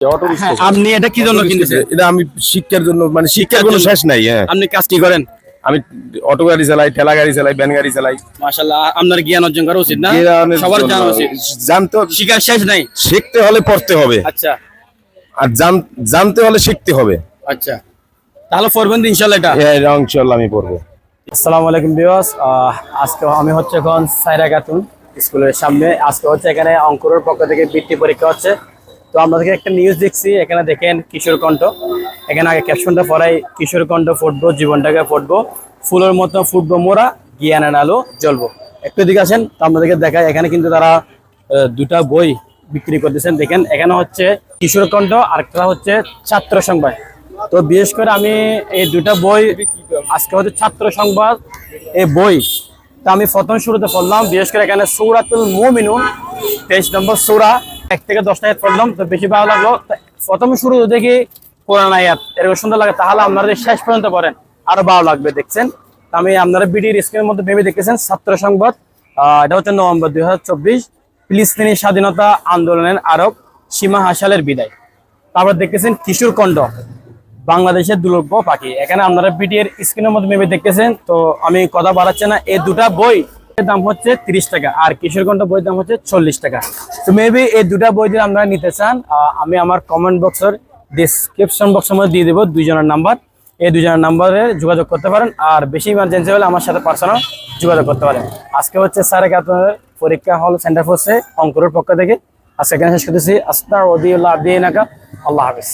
হ্যাঁ, আপনি এটা কি জন্য কিনেছেন এটা আমি শিক্ষার জন্য মানে শিক্ষার কোনো শেষ নাই হ্যাঁ। আপনি কাজ কি করেন। আমি অটো গাড়ি চালাই ঠেলা গাড়ি চালাই ভ্যান গাড়ি চালাই। মাশাআল্লাহ আপনার জ্ঞান অর্জন করা উচিত না? সবার জানা উচিত। জানতে শিকার শেষ নাই? শিখতে হলে পড়তে হবে। আচ্ছা। আর জান- জানতে হলে শিখতে হবে। আচ্ছা। তাহলে পড়বেন তো ইনশাল্লাহ এটা? হ্যাঁ এটা ইনশাল্লাহ আমি পড়ব। আসসালামু আলাইকুম বিওস আজকে আমি হচ্ছে এখন সাইরা খাতুন স্কুলের সামনে। আজকে হচ্ছে এখানে অঙ্কুরের পক্ষ থেকে বৃত্তি পরীক্ষা হচ্ছে। তো আমাদেরকে একটা নিউজ দেখছি, এখানে দেখেন কিশোর কণ্ঠ। এখানে আগে ক্যাপশনটা পড়াই, কিশোর কণ্ঠ ফুটবো, জীবনটাকে ফুটবো, ফুলের মতো ফুটবো মোরা জ্ঞানের আলো জ্বলবো। একটু দিকে আসেন, তো আমাদেরকে দেখায় এখানে কিন্তু তারা দুটা বই বিক্রি করতেছেন। দেখেন, এখানে হচ্ছে কিশোর কণ্ঠ, আরেকটা হচ্ছে ছাত্র সংবাদ। তো বিশেষ করে আমি এই দুটা বই, আজকে হচ্ছে ছাত্র সংবাদ এই বই। তা আমি প্রথম শুরুতে পড়লাম, বিশেষ করে এখানে সৌরাতুল মুমিনুন তেইশ নম্বর সৌরা। এক থেকে দশটা আয়াত পড়লাম, তো বেশি ভালো লাগল। প্রথমে শুরু দেখি কোরআন আয়াত এরকম সুন্দর লাগে, তাহলে আপনারা শেষ পর্যন্ত পড়েন, আরও ভালো লাগবে দেখছেন। আমি আপনারা বিডির স্ক্রিনের মধ্যে ভেবে দেখেছেন, ছাত্র সংবাদ এটা হচ্ছে নভেম্বর দুই হাজার চব্বিশ, ফিলিস্তিনি স্বাধীনতা আন্দোলনের আরব সীমা হাসালের বিদায়। তারপর দেখতেছেন কিশোর কণ্ঠ, বাংলাদেশের দুর্লভ পাখি। এখানে আপনারা বিটিএর স্ক্রিনের মধ্যে মেবি দেখতেছেন, তো আমি কথা বাড়াচ্ছি না, এই দুটা বই দাম হচ্ছে তিরিশ টাকা, আর কিশোরগঞ্জ বইয়ের দাম হচ্ছে চল্লিশ টাকা। তো মেবি এই দুটা বই যদি আপনারা নিতে চান আমি আমার কমেন্ট বক্সের ডিসক্রিপশন বক্সের মধ্যে দিয়ে দেবো দুইজনের নাম্বার এই দুজনের নাম্বারে যোগাযোগ করতে পারেন, আর বেশি ইমার্জেন্সি হলে আমার সাথে পার্সোনাল যোগাযোগ করতে পারেন। আজকে হচ্ছে স্যার আপনাদের পরীক্ষা হল সেন্টার ফোর্সে অঙ্কুরের পক্ষ থেকে। আজকে এখানে শেষ করতেছি। আস্তার ওদিউল্লাহ আব্দিনাকা। আল্লাহ হাফিজ।